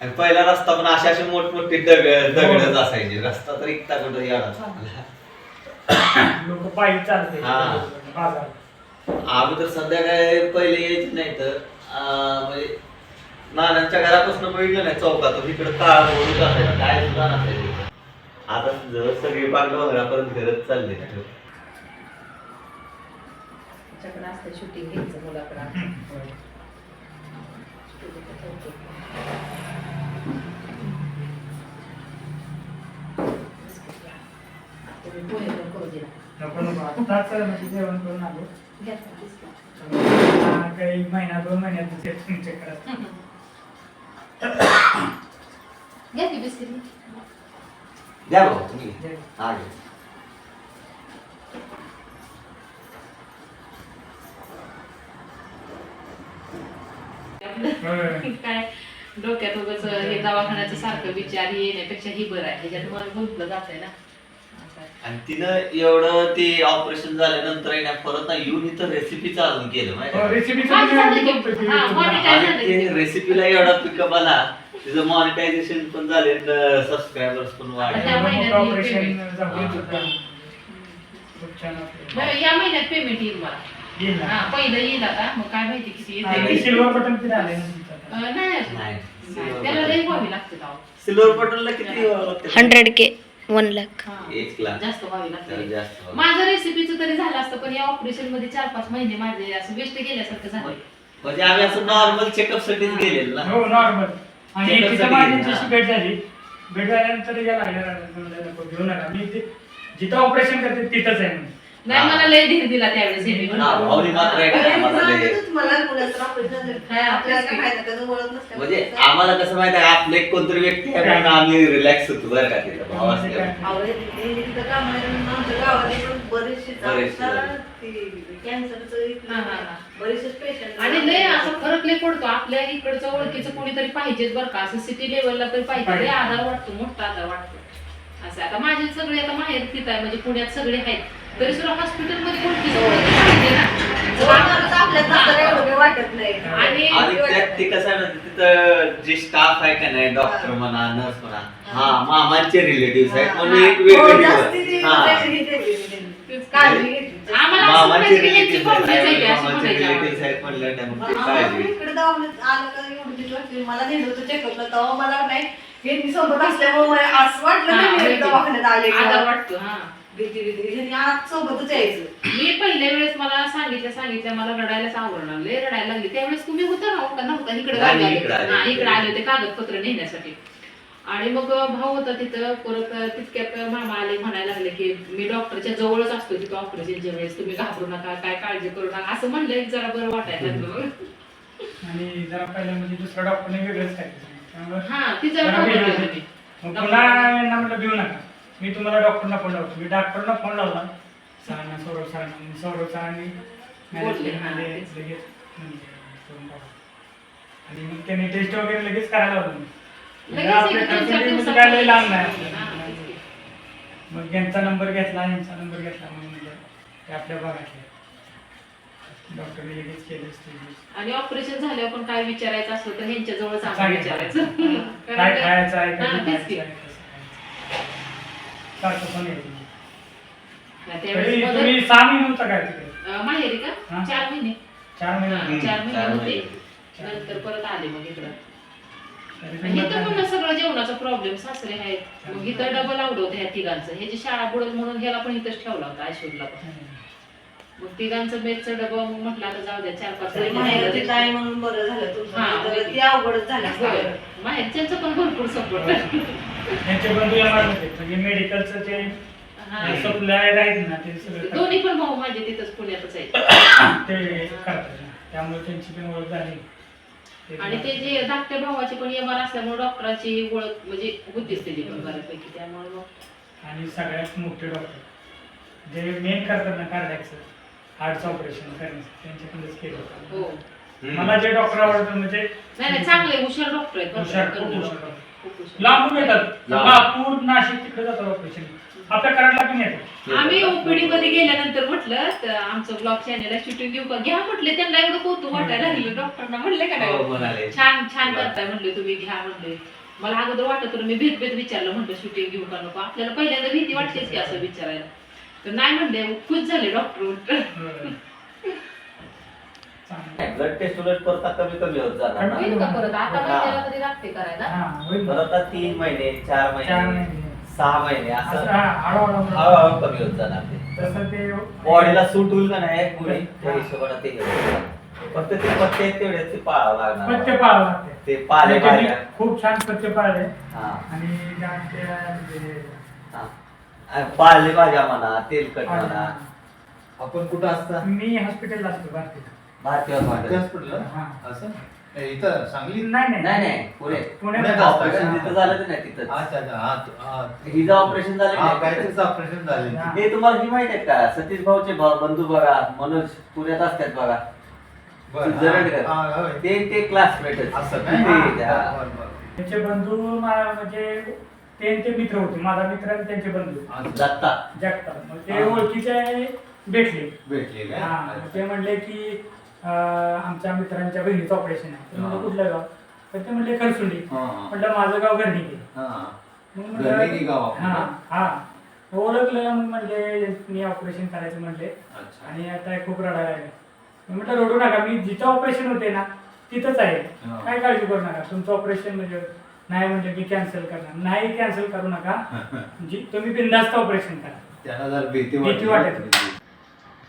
आणि पहिला रस्ता पण असे असे मोठमोठे दगड दगडच असायचे. रस्ता तर इतका कुठं याडा लोक पायी चालते हा. बाजार. आम्ही तर संध्याकाळी पहिले यायचे नाही तर अं, म्हणजे नानांच्या घरापासून बघितलं नाही चौकात इकडे काळ बोलूच असायचं काय सुद्धा नसायचं. आता जवळ सगळी पाक डोंगरापर्यंत घरच चालले त्याच्याकडे असते शूटिंग घ्यायचं मुलाकडे. करू नको नको म्हणजे जेवण करून आलो घ्या हा, काही महिना दोन महिन्यात ते तुमच्याकडे घ्या की बिस्किट द्या भाऊ तुम्ही हा होय. काय डोक्यात उगाच हे दवाखान्याचं सारखं विचार येण्यापेक्षा ही बरं आहे ह्याच्यात मला गुंतलं जात आहे ना आणि तिनं एवढं ते ऑपरेशन झाल्यानंतर आहे ना परत ना येऊन इथं रेसिपी चालू केलं माहिती हो, आहे? रेसिपीचं हा, झालं की. हा, ते रेसिपीला एवढा पिकअप आला तिचं मॉनिटायझेशन पण झाले सबस्क्रायबर्स पण वाढले त्या महिन्यात येईल. खूप छान. बरं, या महिन्यात पेमेंट येईल मला येईल ना. हा पहिलं येईल आता मग काय माहिती किती आणि येते ना तुमचं? अं, नाही अजून. नाही. नाही, त्याला लई व्हावी लागते राव. सिल्वर बटनला किती? हंड्रेड के वन लाख हा. एक लाख. जास्त व्हावी लागते जास्त. माझं रेसिपीचं तरी झालं असतं पण या ऑपरेशनमध्ये चार पाच महिने माझे असं वेस्ट गेल्यासारखं झालं म्हणजे आम्ही असं नॉर्मल चेकअप साठीच गेलेलो ना हो नॉर्मल आणि Checkup तिथं साठी माझी गेली, जशी हा. भेट झाली भेट झाल्यानंतर घेऊन आला मी ते जिथं ऑपरेशन करते तिथंच आहे म्हणून. नाही मला लय धीर दिला त्यावेळेस हे हा, मात्र आम्हाला लय. म्हणजे आम्हाला कसं माहिती आहे? आपलं एक कोणतरी व्यक्ती आहे म्हणून आम्ही रिलॅक्स होतो बरं का तिथं? भाव असल्यामुळे. पेशंट आणि लय असं फरक लय पडतो. आपल्या इकडचं ओळखीचं कोणीतरी पाहिजेच बरं का. असं सिटी लेवलला तरी पाहिजे. लय आधार वाटतो मोठा आधार वाटतो. असं आता माझे सगळे आता माहेर तिथं आहे. म्हणजे पुण्यात सगळे आहेत. तरी सुद्धा हॉस्पिटलमध्ये ओळखीचं कोणीतरी पाहिजे ना. नाही आणि आणि त्यात ते कसं आहे तिथं जे स्टाफ आहे का नाही डॉक्टर म्हणा नर्स म्हणा हा मामांचे रिलेटिव्ह आहेत म्हणून एक हो, वेगळं हा मामांचे रिलेटिव्ह मामांचे रिलेटिव्ह आहेत म्हणलं काळजी इकडे आलं एवढं वाटली. मला नेलं होतं चेकअपला तेव्हा मला नाही हे मी सोबत असल्यामुळे मला असं वाटलं नाही. दवाखान्यात आले. वाटतो हा भीती भीती ह्यांनी आज सोबतच यायचं. मी पहिल्या वेळेस मला सांगितलं सांगितलं मला रडायलाच आवडणार लय रडायला लागली. त्यावेळेस तुम्ही होता ना का नव्हता इकडे नाही, इकडे आले. हा, इकडे आले होते कागदपत्र नेण्यासाठी. आणि मग भाऊ होता तिथं परत तितक्यात मामा आले म्हणायला लागले की मी डॉक्टरच्या जवळच असतो तिथं ऑपरेशनच्या वेळेस. तुम्ही घाबरू नका काय काळजी करू नका. असं म्हणलं एक जरा बरं वाटायला लागलं आणि जरा पहिलं म्हणजे दुसऱ्या डॉक्टरने वेगळंच काय हा ती जरा घाबरली होतं. होती. मग पुन्हा यांना म्हटलं भिऊ नका. मी तुम्हाला डॉक्टरना फोन लावतो मी डॉक्टरना फोन लावला सरांना सौरभ सरांना सौरभ सरांनी बोलले, हा, म्हणजे तेच. लगेच म्हणजे करून टाकलं. आणि मग त्याने टेस्ट वगैरे लगेच करायला लावलं म्हणजे लगेच आपल्या एक दोन चार consulting मध्ये दिवसात काय लय लांब नाही हा, आपल्याला. तेच की. मग यांचा नंबर घेतला यांचा नंबर घेतला मग म्हणजे ते आपल्या भागातले डॉक्टरने लगेच केलं आणि ऑपरेशन झाल्यावर पण काय विचारायचं असलं तर ह्यांच्या जवळच आम्हाला सांगितलं. विचारायचं काय कारण खायचं आहे हा, कधी तेच की. खायचं आहे कसं खायचं. सारखं पण येतं. का तरी त्यावेळेस मदत- तुम्ही सहा महिने होता काय तिकडे अं, माहेरी का? हा. चार महिने. चार महिने. हा, होते. चार चार महिने होते. महिने. नंतर परत आले मग इकडं. तरी आणि तुम्ही इथं पण सगळं जेवणाचा प्रॉब्लेम सासरे आहेत. मग इथं डबल आवड होतं ह्या तिघांचं. ह्याची शाळा बुडल म्हणून ह्याला पण इथंच ठेवला होता ऐश्वर्याला पण. मग तिघांचं बेडचं डबं मग म्हटलं आता जाऊ द्या चार पाच तरी माहेरची. ताई म्हणून बरं झालं हा, माहिती. ती अवघडच झालं होय. माहेरच्यांचं पण भरपूर सपोर्ट त्यांचे बंधू होते म्हणजे मेडिकलचं ते सप्लाय आहेत ना ते सगळं दोन्ही पण भाऊ माझे तिथंच पुण्यातच आहेत ते करतात ना. त्यामुळे त्यांची पण ओळख झाली ते आणि ते जे धाकट्या भावाची पण एमआर असल्यामुळे डॉक्टरांची ओळख म्हणजे होतीच त्याची पण बऱ्यापैकी त्यामुळे मग आणि सगळ्यात मोठे डॉक्टर जे मेन करतात ना कार्डियकचं हार्टचं ऑपरेशन त्यांच्याकडेच केलं होतं. हो. मला जे डॉक्टर आवडतात म्हणजे नाही नाही चांगले हुशार डॉक्टर आहेत हुशार, खूप करणारे हुशार डॉक्टर. डॉक्टर. खूप हुशार. लांबून येतात. लांब. नाशिक तिकडे जातात ऑपरेशन. आपल्या कराडला पण येतो आम्ही ओपीडी मध्ये गेल्यानंतर म्हटलं तर आमचं ब्लॉग चॅनलला शूटिंग घेऊ का? घ्या म्हटले. त्यांना एवढं कौतुक वाटायला लागलं. डॉक्टरना म्हणले का हो, नाही म्हणाले. छान छान करताय म्हणले तुम्ही घ्या म्हणले. मला अगोदर वाटत होतं मी भेट भेट विचारलं म्हणलं शूटिंग घेऊ का नको? आपल्याला पहिल्यांदा भीती वाटतेच की असं विचारायला. तर नाही म्हणले खुश झाले डॉक्टर चांगलं. ब्लड टेस्ट उलट कमी कमी होत जाणार ना होईल का परत आता हा. महिन्याला कधी लागते करायला हा, होईल ना. परत आता तीन महिने चार चार महिने महिने. सहा महिने असं असं हा, हळूहळू हळूहळू कमी होत जाणार ते तसं ते बॉडीला सूट होईल का नाही मुली त्या. हिशोबाने ते. फक्त ते पत्ते आहेत तेवढे ते पाळावं पथ्य लागणार पाळावं लागते ते पाले पाले खूप छान पथ्य पाळले हा आणि हा. आणि पाळले भाज्या म्हणा तेलकट म्हणा. आपण कुठं असता? मी हॉस्पिटलला असतो भारतीय. भारतीय भारती हॉस्पिटल हा. असं? ए, इथं सांगली? नाही नाही. नाही नाही. पुणे. पुण्यात पुण्यात असतो. ऑपरेशन जिथं झालं ते नाही तिथं अच्छा अच्छा. हा तू- हा. हिचं ऑपरेशन झालं हा नाही काहीतरीच तिथं. ऑपरेशन झाले हा. हे तुम्हाला ही माहीत आहे का? सतीश भाऊचे भाऊ बंधू बघा मनोज पुण्यात असतात बघा. बरं, तू जरंडकर. ते ते क्लासमेट असं काय ते बरं, बरं, बरं. त्यांचे बंधू मा- म्हणजे त्यांचे मित्र होते माझा मित्र आणि त्यांचे बंधू. दत्ता जगतात मग ते हा. ओळखीचे भेटले भेटले काय? हा मग ते म्हणले की अं, आमच्या मित्रांच्या बहिणीचं ऑपरेशन आहे तर म्हणलं हा. कुठलं गाव तर ते म्हणले खरसुंडी हा, हा. म्हटलं माझं गाव घरनिके हा. मग गाव आपलं हा का? हा ओळखलं मग म्हणले मी ऑपरेशन करायचं म्हणले अच्छा. आणि आता खूप रडायला लागले मी म्हटलं रडू नका मी जिथं ऑपरेशन होते ना तिथंच आहे हा. काय काळजी करू नका तुमचं ऑपरेशन म्हणजे नाही म्हणजे मी कॅन्सल करणार नाही कॅन्सल करू नका जी तुम्ही बिंदास्त ऑपरेशन करा त्यांना जर भीती. वाटत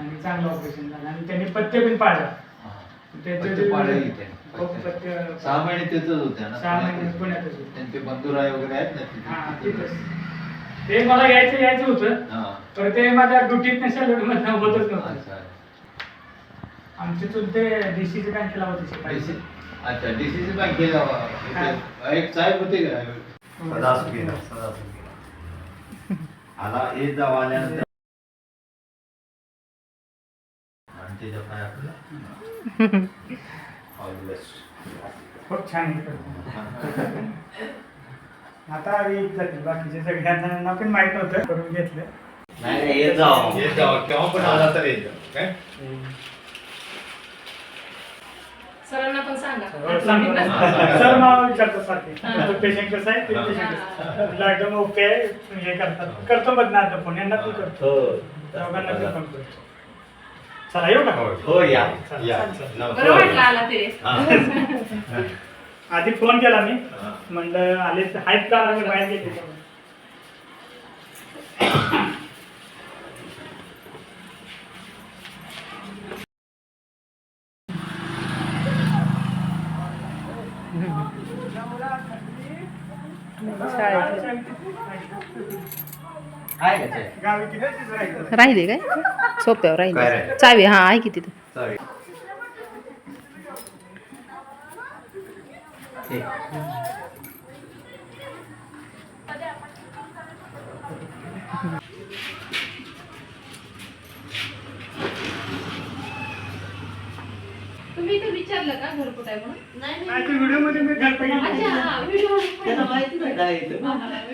आणि चांगलं ऑपरेशन झालं आणि त्यांनी पथ्य पण पाळलं जे- इथे. हो, पथ्य. सहा महिने तिथंच होत्या ना सहा महिने पुण्यातच. होते. त्यांचे बंधुराय वगैरे आहेत हा ना तिथे. तिथंच ते मला यायचं यायचं होतं हा. तर ते माझ्या ड्युटीत नसेल मधनं होतच नव्हतं अच्छा आमचे चुलते डीसीच्या बँकेला होते. DC अच्छा डीसीसी बँकेला एक साहेब होते का? सदासु गेला सदासु गेला आला येत जावा आल्यानंतर आणि त्याच्या पाय आपलं ऑल द बेस्ट खूप छान आहे. आता येत जातील बाकीचे सगळ्यांना पण माहीत नव्हतं करून घेतलं. नाही नाही येत जाऊ येत जावा. केव्हा पण आला तर येत जावा. काय? सरांना हो, ना. हा. सर मला विचारतो सारखे हा. पेशंट कसं आहे हा. पेशंट एकदम ओके आहे. हे करतात. करतो बदनार आता फोन यांना पण करतो. हो. दोघांना पण फोन करतो. चला येऊ का? हो या. चला, या. हा. आधी फोन केला मी. हा. म्हणलं आले आहेत का? बाहेर गेले आहे का ते? गावी किती राहायचं राहिले काय? सोप्यावर राहिलं? चावी हा आहे की तिथं? तुम्ही इथे विचारलं का घर कुठे आहे म्हणून? नाही नाही. ते व्हिडिओमध्ये मी घर अच्छा बघितलं हा व्हिडिओ त्याला माहिती नाही काय इथं.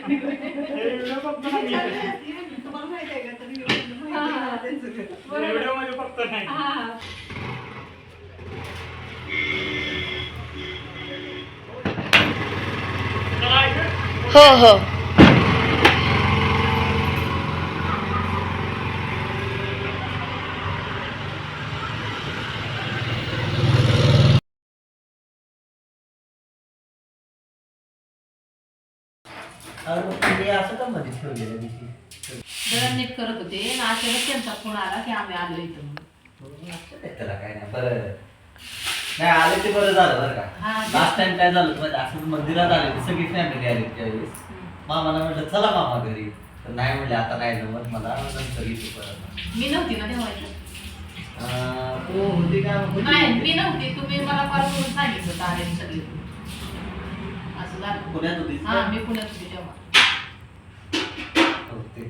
हे व्हिडिओ फक्त नाही येत. तुम्हाला माहिती आहे का? तरी माहिती आहे मला त्यांचं घर. बरोबर. व्हिडिओमध्ये फक्त नाही. हा चला, ऐका. हो हो. असं का मध्ये ठेवलेलं? दळण नीट करत होते. आणि अचानक त्यांचा फोन आला की आम्ही आलो इथं म्हणून. त्याला काय नाही. बरं. नाही आले ते बरं झालं बरं का. हा, लास्ट टाइम काय झालं माहिती असं मंदिरात आले ते सगळी फॅमिली आली त्यावेळेस. मामाला म्हटलं चला मामा घरी. तर नाही म्हणले आता नाही जमत. मला नंतर येतो परत. मी नव्हती ना इथं. अं, तू होती का? होती? नाही मी नव्हती. तुम्ही मला कॉल करून सांगितलं होतं आले सगळे असं झालं. पुण्यात का? हा मी पुण्यात होती. हो, हो,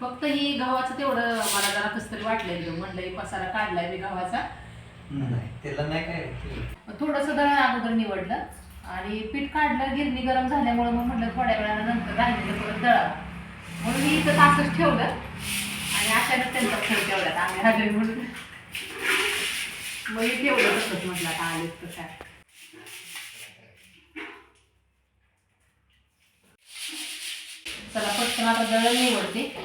फक्त ही गव्हाचं तेवढं मला जरा कसं तरी वाटलं म्हणलं पसारा काढलाय मी गव्हाचा नाही त्याला नाही काय ते- थोडंसं अगोदर निवडलं आणि पीठ काढलं गिरणी गरम झाल्यामुळे मग म्हटलं थोड्या वेळानंतर नंतर राहिलेलं परत दळा. म्हणून मी इथं तासच ठेवलं आणि अचानक त्यांचा खेळ ठेवला आम्ही आले म्हणून. मग हे ठेवलं तसंच म्हटलं आता आलेच तर काय. त्यामुळे आता दळण निवडते.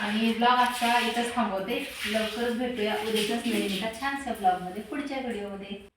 आणि ब्लॉग आजचा इथंच थांबवते. लवकरच भेटूया. उद्याच्याच मिळेल एका ब्लॉगमध्ये पुढच्या व्हिडिओमध्ये